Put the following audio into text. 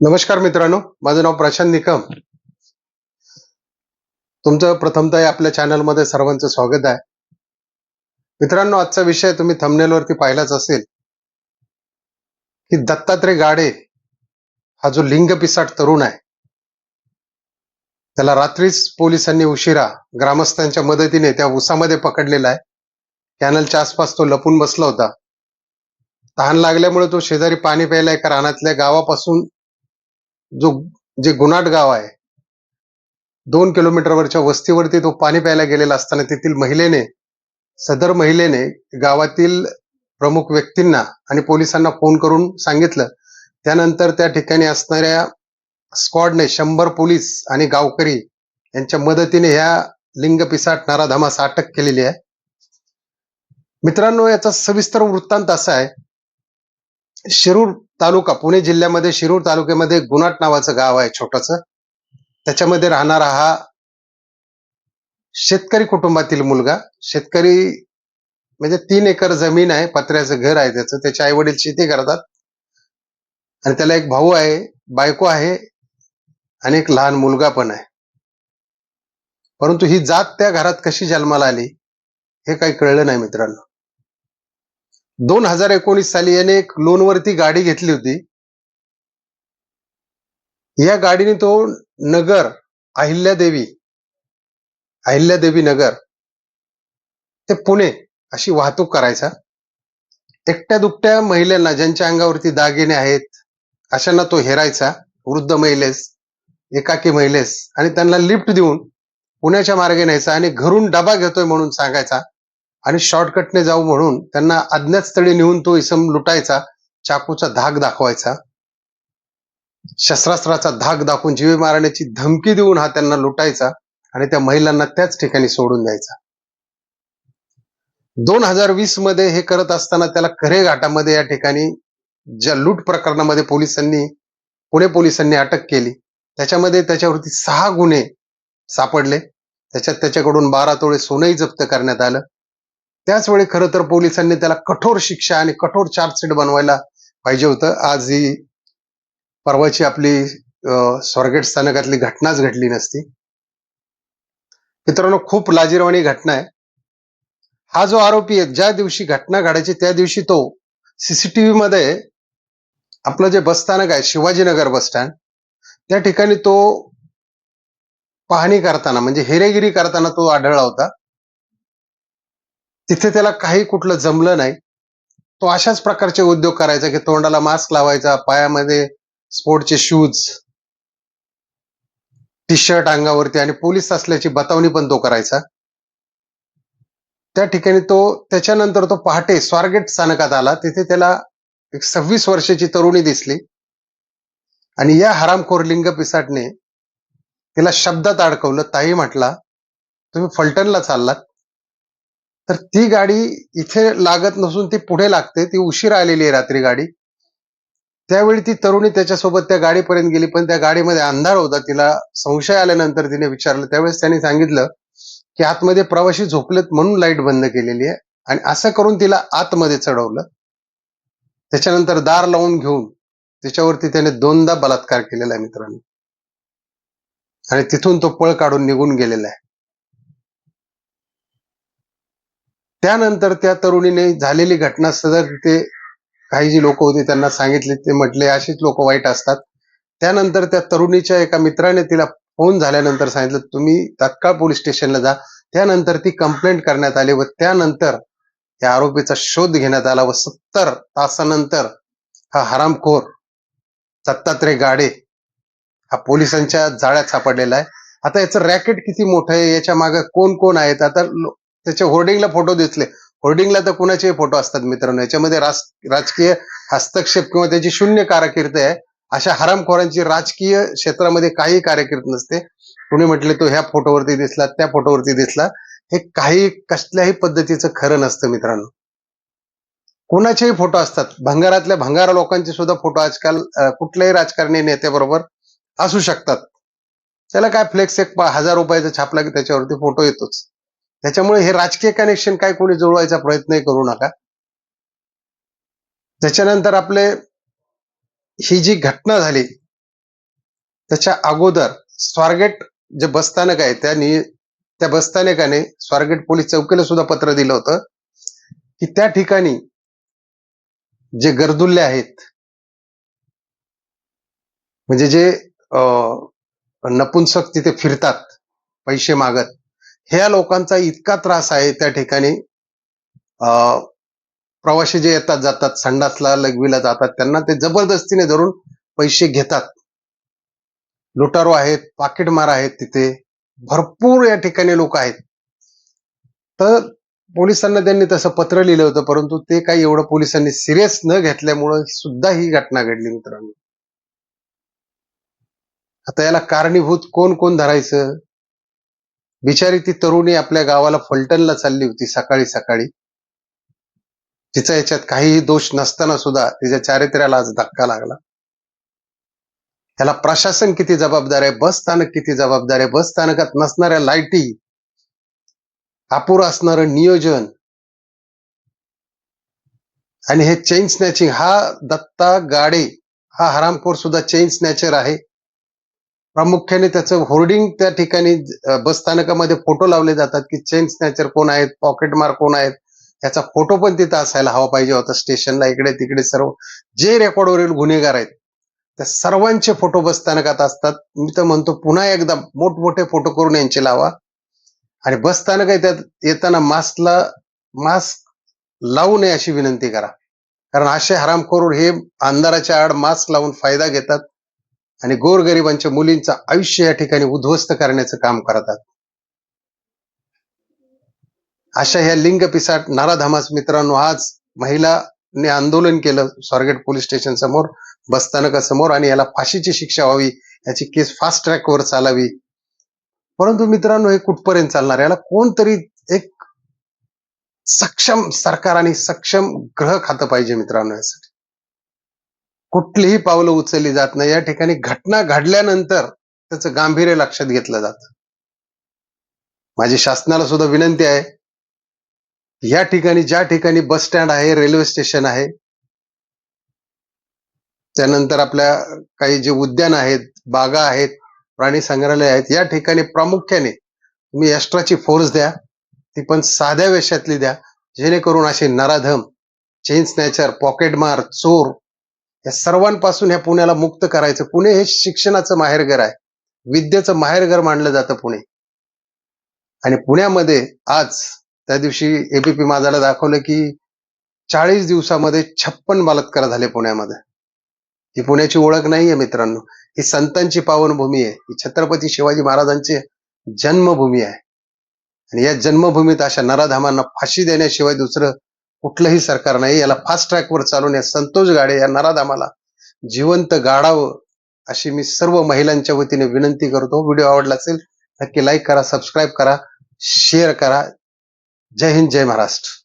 नमस्कार मित्रांनो माझं नाव प्रशांत निकम. तुमचं प्रथमतः आपल्या चॅनलमध्ये सर्वांचं स्वागत आहे. मित्रांनो आजचा विषय तुम्ही थंबनेलवरती पाहिलाच असेल की दत्तात्रय गाडे हा जो लिंग पिसाट तरुण आहे त्याला रात्रीच पोलिसांनी उशिरा ग्रामस्थांच्या मदतीने त्या उसामध्ये पकडलेला आहे. कॅनलच्या आसपास तो लपून बसला होता. तहान लागल्यामुळे तो शेजारी पाणी प्यायला एका रानातल्या गावापासून जो जे गुनाट गाव आहे दोन किलोमीटरवरच्या वस्तीवरती तो पाणी प्यायला गेलेला असताना तेथील महिलेने सदर महिलेने गावातील प्रमुख व्यक्तींना आणि पोलिसांना फोन करून सांगितलं. त्यानंतर त्या ठिकाणी असणाऱ्या स्क्वॉडने शंभर पोलीस आणि गावकरी यांच्या मदतीने ह्या लिंग पिसाट नाराधमास अटक केलेली आहे. मित्रांनो याचा सविस्तर वृत्तांत असा आहे शिरूर तालुका पुणे जिल्ह्यामध्ये शिरूर तालुक्यामध्ये गुणाट नावाचं गाव आहे छोटस. त्याच्यामध्ये राहणारा हा शेतकरी कुटुंबातील मुलगा. शेतकरी म्हणजे तीन एकर जमीन आहे पत्र्याचं घर आहे त्याचं. त्याचे आई वडील शेती करतात. आणि त्याला एक भाऊ आहे बायको आहे आणि एक लहान मुलगा पण आहे. परंतु ही जात त्या घरात कशी जन्माला आली हे काही कळलं नाही मित्रांनो. दोन हजार एकोणीस साली याने एक लोनवरती गाडी घेतली होती. या गाडीने तो नगर अहिल्यादेवी अहिल्यादेवी नगर ते पुणे अशी वाहतूक करायचा. एकट्या दुकट्या महिलांना ज्यांच्या अंगावरती दागिने आहेत अशांना तो हेरायचा. वृद्ध महिलेस एकाकी महिलेस आणि त्यांना लिफ्ट देऊन पुण्याच्या मार्गे न्यायचा आणि घरून डबा घेतोय म्हणून सांगायचा. आणि शॉर्टकटने जाऊ म्हणून त्यांना अज्ञात स्थळी नेऊन तो इसम लुटायचा चाकूचा धाक दाखवायचा शस्त्रास्त्राचा धाक दाखवून जीवे मारण्याची धमकी देऊन हा त्यांना लुटायचा आणि त्या महिलांना त्याच ठिकाणी सोडून द्यायचा. दोन हजार वीसमध्ये हे करत असताना त्याला खरे घाटामध्ये या ठिकाणी ज्या लूट प्रकरणामध्ये पोलिसांनी पुणे पोलिसांनी अटक केली त्याच्यामध्ये त्याच्यावरती सहा गुन्हे सापडले त्याच्यात त्याच्याकडून बारा तोळे सोनंही जप्त करण्यात आलं त्याच वेळी खरं तर पोलिसांनी त्याला कठोर शिक्षा आणि कठोर चार्जशीट बनवायला पाहिजे होतं. आज ही परवाची आपली अं, स्वारगेट स्थानकातली घटनाच घडली नसती. मित्रांनो खूप लाजीरवाणी घटना आहे. हा जो आरोपी आहे ज्या दिवशी घटना घडायची त्या दिवशी तो सीसीटीव्ही मध्ये आपलं जे बसस्थानक आहे शिवाजीनगर बस स्टँड त्या ठिकाणी तो पाहणी करताना म्हणजे हेरेगिरी करताना तो आढळला होता. तिथे त्याला काही कुठलं जमलं नाही. तो अशाच प्रकारचे उद्योग करायचा की तोंडाला मास्क लावायचा पायामध्ये स्पोर्टचे शूज टी शर्ट अंगावरती आणि पोलीस असल्याची बतावणी पण तो करायचा. त्या ठिकाणी तो त्याच्यानंतर तो पहाटे स्वारगेट स्थानकात आला. तिथे त्याला एक सव्वीस वर्षाची तरुणी दिसली. आणि या हरामखोर लिंग पिसाटने तिला शब्दात अडकवलं. ताई म्हटला तुम्ही फलटणला चाललात. तर ती गाडी इथे लागत नसून ती पुढे लागते. ती उशीर आलेली आहे रात्री गाडी. त्यावेळी ती तरुणी त्याच्यासोबत त्या गाडीपर्यंत गेली पण त्या गाडीमध्ये अंधार होता. तिला संशय आल्यानंतर तिने विचारलं. त्यावेळेस त्यांनी सांगितलं की आतमध्ये प्रवाशी झोपलेत म्हणून लाइट बंद केलेली आहे आणि असं करून तिला आतमध्ये चढवलं. त्याच्यानंतर दार लावून घेऊन त्याच्यावरती त्याने दोनदा बलात्कार केलेला आहे मित्रांनो. आणि तिथून तो पळ काढून निघून गेलेला आहे. त्यानंतर त्या तरुणीने झालेली घटना सदर तिथे काही जी लोक होती त्यांना सांगितले ते म्हटले अशीच लोक वाईट असतात. त्यानंतर त्या तरुणीच्या एका मित्राने तिला फोन झाल्यानंतर सांगितलं तुम्ही तात्काळ पोलीस स्टेशनला जा. त्यानंतर ती कंप्लेंट करण्यात आली व त्यानंतर त्या आरोपीचा शोध घेण्यात आला व सत्तर तासानंतर हा हरामखोर दत्तात्रय गाडे हा पोलिसांच्या जाळ्यात सापडलेला आहे. आता याचं रॅकेट किती मोठं आहे याच्या मागे कोण कोण आहेत? आता लो- त्याच्या होर्डिंगला फोटो दिसले. होर्डिंगला तर कुणाचे फोटो असतात मित्रांनो. याच्यामध्ये राज- राजकीय हस्तक्षेप किंवा त्याची शून्य कारकीर्द आहे. अशा हरामखोरांची राजकीय क्षेत्रामध्ये काही कारकीर्द नसते. कुणी म्हटले तो ह्या फोटोवरती दिसला त्या फोटोवरती दिसला. हे काही कसल्याही पद्धतीचं खरं नसतं मित्रांनो. कोणाचेही फोटो असतात. भंगारातल्या भंगारा लोकांचे सुद्धा फोटो आजकाल कुठल्याही राजकारणी नेत्याबरोबर असू शकतात. त्याला काय फ्लेक्स एक हजार रुपयाचा छापला की त्याच्यावरती फोटो येतोच. त्याच्यामुळे हे राजकीय कनेक्शन काय कोणी जुळवायचा प्रयत्नही करू नका. त्याच्यानंतर आपले ही जी घटना झाली त्याच्या अगोदर स्वारगेट जे बसस्थानक आहे त्यांनी त्या बसस्थानकाने स्वारगेट पोलीस चौकीला सुद्धा पत्र दिलं होतं की त्या ठिकाणी जे गर्दुल्ले आहेत म्हणजे जे नपुंसक तिथे फिरतात पैसे मागत ह्या लोकांचा इतका त्रास आहे त्या ठिकाणी. अं, प्रवासी जे येतात जातात संडासला लघवीला जातात त्यांना ते जबरदस्तीने धरून पैसे घेतात. लुटारो आहेत पाकिटमार आहेत तिथे. भरपूर या ठिकाणी लोक आहेत. तर पोलिसांना त्यांनी तसं पत्र लिहिलं होतं परंतु ते काही एवढं पोलिसांनी सिरियस न घेतल्यामुळं सुद्धा ही घटना घडली मित्रांनो. आता याला कारणीभूत कोण कोण धरायचं? बिचारी ती तरुणी आपल्या गावाला फलटणला चालली होती सकाळी सकाळी. तिचा याच्यात काहीही दोष नसताना सुद्धा तिच्या चारित्र्याला आज धक्का लागला. त्याला प्रशासन किती जबाबदार आहे बस स्थानक किती जबाबदार आहे बस स्थानकात नसणाऱ्या लाईटी अपुरं असणारं नियोजन आणि हे चेन स्नॅचिंग हा दत्ता गाडे हा हरामखोर सुद्धा चेन स्नॅचर आहे. प्रामुख्याने त्याचं होर्डिंग त्या ठिकाणी बसस्थानकामध्ये बस स्थानकामध्ये फोटो लावले जातात की चेन स्नॅचर कोण आहेत पॉकेटमार कोण आहेत त्याचा फोटो पण तिथं असायला हवा पाहिजे होता स्टेशनला इकडे तिकडे सर्व जे रेकॉर्डवरील गुन्हेगार आहेत त्या सर्वांचे फोटो बस स्थानकात असतात. मी तर म्हणतो पुन्हा एकदा मोठमोठे फोटो करून यांचे लावा. आणि बस स्थानक आहे त्यात येताना मास्कला मास्क लावू नये अशी विनंती करा. कारण असे हरामखोर हे अंधाराच्या आड मास्क लावून फायदा घेतात. आणि गोरगरिबांच्या मुलींचं आयुष्य या ठिकाणी उद्ध्वस्त करण्याचं काम करतात अशा ह्या लिंग पिसाट नाराधामास मित्रांनो आज महिलाने आंदोलन केलं स्वारगेट पोलीस स्टेशन समोर बसस्थानकासमोर आणि याला फाशीची शिक्षा व्हावी याची केस फास्ट ट्रॅकवर चालावी. परंतु मित्रांनो हे कुठपर्यंत चालणार? याला कोणतरी एक सक्षम सरकार आणि सक्षम ग्रह खातं पाहिजे मित्रांनो यासाठी कुठलीही पावलं उचलली जात नाही. या ठिकाणी घटना घडल्यानंतर त्याचं गांभीर्य लक्षात घेतलं जातं. माझी शासनाला सुद्धा विनंती आहे या ठिकाणी ज्या ठिकाणी बस स्टँड आहे रेल्वे स्टेशन आहे त्यानंतर आपल्या काही जे उद्यान आहेत बागा आहेत प्राणी संग्रहालय आहेत या ठिकाणी प्रामुख्याने तुम्ही एक्स्ट्राची फोर्स द्या ती पण साध्या वेशातली द्या जेणेकरून असे नराधम चेन स्नॅचर पॉकेटमार चोर या सर्वांपासून ह्या पुण्याला मुक्त करायचं. पुणे हे शिक्षणाचं माहेरघर आहे. विद्येचं माहेरघर मानलं जातं पुणे. आणि पुण्यामध्ये आज त्या दिवशी एबीपी माझाला दाखवलं की चाळीस दिवसामध्ये छप्पन बलात्कार झाले पुण्यामध्ये. ही पुण्याची ओळख नाहीये मित्रांनो. ही संतांची पावनभूमी आहे. ही छत्रपती शिवाजी महाराजांची जन्मभूमी आहे. आणि या जन्मभूमीत अशा नराधामांना फाशी देण्याशिवाय दुसरं कुठलंही सरकार नाही. याला फास्ट ट्रॅकवर चालून या संतोष गाडे या नराधामाला जिवंत गाडावं अशी मी सर्व महिलांच्या वतीने विनंती करतो. व्हिडिओ आवडला असेल नक्की लाईक करा सबस्क्राईब करा शेअर करा. जय हिंद जय महाराष्ट्र.